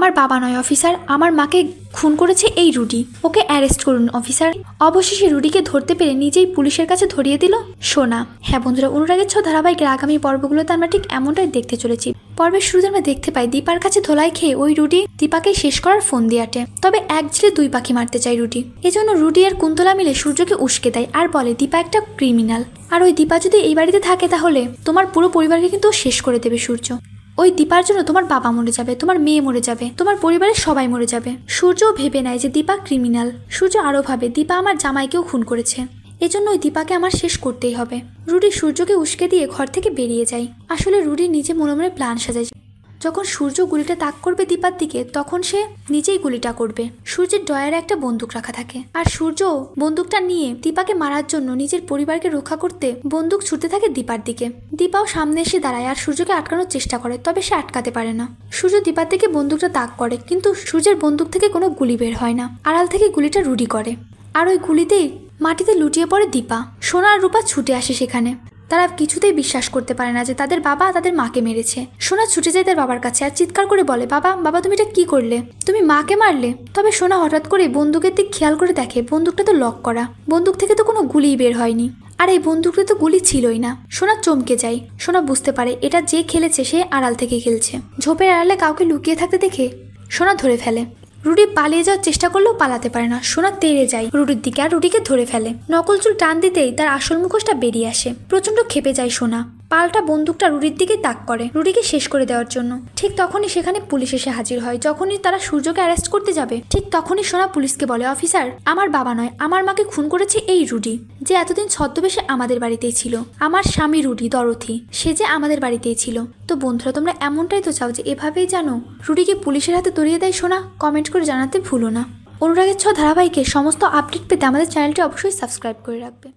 আমার বাবা নয়, অফিসার। আমার মাকে খুন করেছে এই রুডি। ওকে অ্যারেস্ট করুন, অফিসার। অবশেষে রুডিকে ধরতে পেরে নিজেই পুলিশের কাছে ধরিয়ে দিল সোনা। হ্যাঁ বন্ধুরা, অনুরাগের ছ ধারাবাহিকের আগামী পর্বগুলোতে আমরা ঠিক এমনটাই দেখতে চলেছি। পর্বের শুরুতে আমরা দেখতে পাই, দীপার কাছে ধোলাই খেয়ে ওই রুডি দীপাকে শেষ করার ফোন আটে। তবে এক ঝিলে দুই পাখি মারতে চায় রুডি। এজন্য রুডি আর কুন্তলা মিলে সূর্যকে উস্কে দেয় আর বলে, দীপা একটা ক্রিমিনাল। আর ওই দীপা যদি এই বাড়িতে থাকে তাহলে তোমার পুরো পরিবারকে কিন্তু শেষ করে দেবে সূর্য। ওই দীপার জন্য তোমার বাবা মরে যাবে, তোমার মেয়ে মরে যাবে, তোমার পরিবারের সবাই মরে যাবে। সূর্যও ভেবে নেয় যে দীপা ক্রিমিনাল সূর্য আরও ভাবে, দীপা আমার জামাইকেও খুন করেছে। এজন্য ওই দীপাকে আমার শেষ করতেই হবে। রুডি সূর্যকে উস্কে দিয়ে ঘর থেকে বেরিয়ে যায়। আসলে রুডি নিজে মনে মনে প্ল্যান সাজায়। যখন সূর্য গুলিটা তাক করবে দীপার দিকে, তখন সে নিজেই গুলিটা করবে। সূর্যের ডয়ারে একটা বন্দুক রাখা থাকে। আর সূর্য বন্দুকটা নিয়ে দীপাকে মারার জন্য নিজের পরিবারকে রক্ষা করতে বন্দুক ছুটতে থাকে দীপার দিকে। দীপাও সামনে এসে দাঁড়ায় আর সূর্যকে আটকানোর চেষ্টা করে, তবে সে আটকাতে পারে না। সূর্য দীপার দিকে বন্দুকটা তাক করে, কিন্তু সূর্যের বন্দুক থেকে কোনো গুলি বের হয় না। আড়াল থেকে গুলিটা রুডি করে। আর ওই গুলিতেই মাটিতে লুটিয়ে পড়ে দীপা। সোনা আর রূপা ছুটে আসে সেখানে। তারা কিছুতেই বিশ্বাস করতে পারে না যে তাদের বাবা তাদের মাকে মেরেছে। সোনা ছুটে যায় তার বাবার কাছে আর চিৎকার করে বলে, বাবা বাবা, তুমি এটা কি করলে? তুমি মাকে মারলে? তবে সোনা হঠাৎ করে বন্দুকের দিক খেয়াল করে দেখে বন্দুকটা তো লক করা। বন্দুক থেকে তো কোনো গুলিই বের হয়নি। আর এই বন্দুকটা তো গুলি ছিলই না। সোনা চমকে যায়। সোনা বুঝতে পারে এটা যে খেলেছে সে আড়াল থেকে খেলছে। ঝোপের আড়ালে কাউকে লুকিয়ে থাকতে দেখে সোনা ধরে ফেলে। রুডি পালিয়ে যাওয়ার চেষ্টা করলেও পালাতে পারে না। সোনা তেড়ে যায় রুডির দিকে আর রুডিকে ধরে ফেলে। নকল চুল টান দিতেই তার আসল মুখোশটা বেরিয়ে আসে। প্রচণ্ড খেপে যায় সোনা। পাল্টা বন্দুকটা রুডির দিকে তাক করে, রুডিকে শেষ করে দেওয়ার জন্য। ঠিক তখনই সেখানে পুলিশ এসে হাজির হয়। যখনই তারা সূর্যকে অ্যারেস্ট করতে যাবে, ঠিক তখনই সোনা পুলিশকে বলে অফিসার আমার বাবা নয়, আমার মাকে খুন করেছে এই রুডি, যে এতদিন ছদ্মবেশে আমাদের বাড়িতেই ছিল। আমার স্বামী রুডি, দরথি, সে যে আমাদের বাড়িতেই ছিল। তো বন্ধুরা, তোমরা এমনটাই তো চাও যে এভাবেই জানো? রুডিকে পুলিশের হাতে তরিয়ে দেয় সোনা? কমেন্ট করে জানাতে ভুলো না। অনুরাগের ছ ধারাবাহিকের সমস্ত আপডেট পেতে আমাদের চ্যানেলটি অবশ্যই সাবস্ক্রাইব করে রাখবে।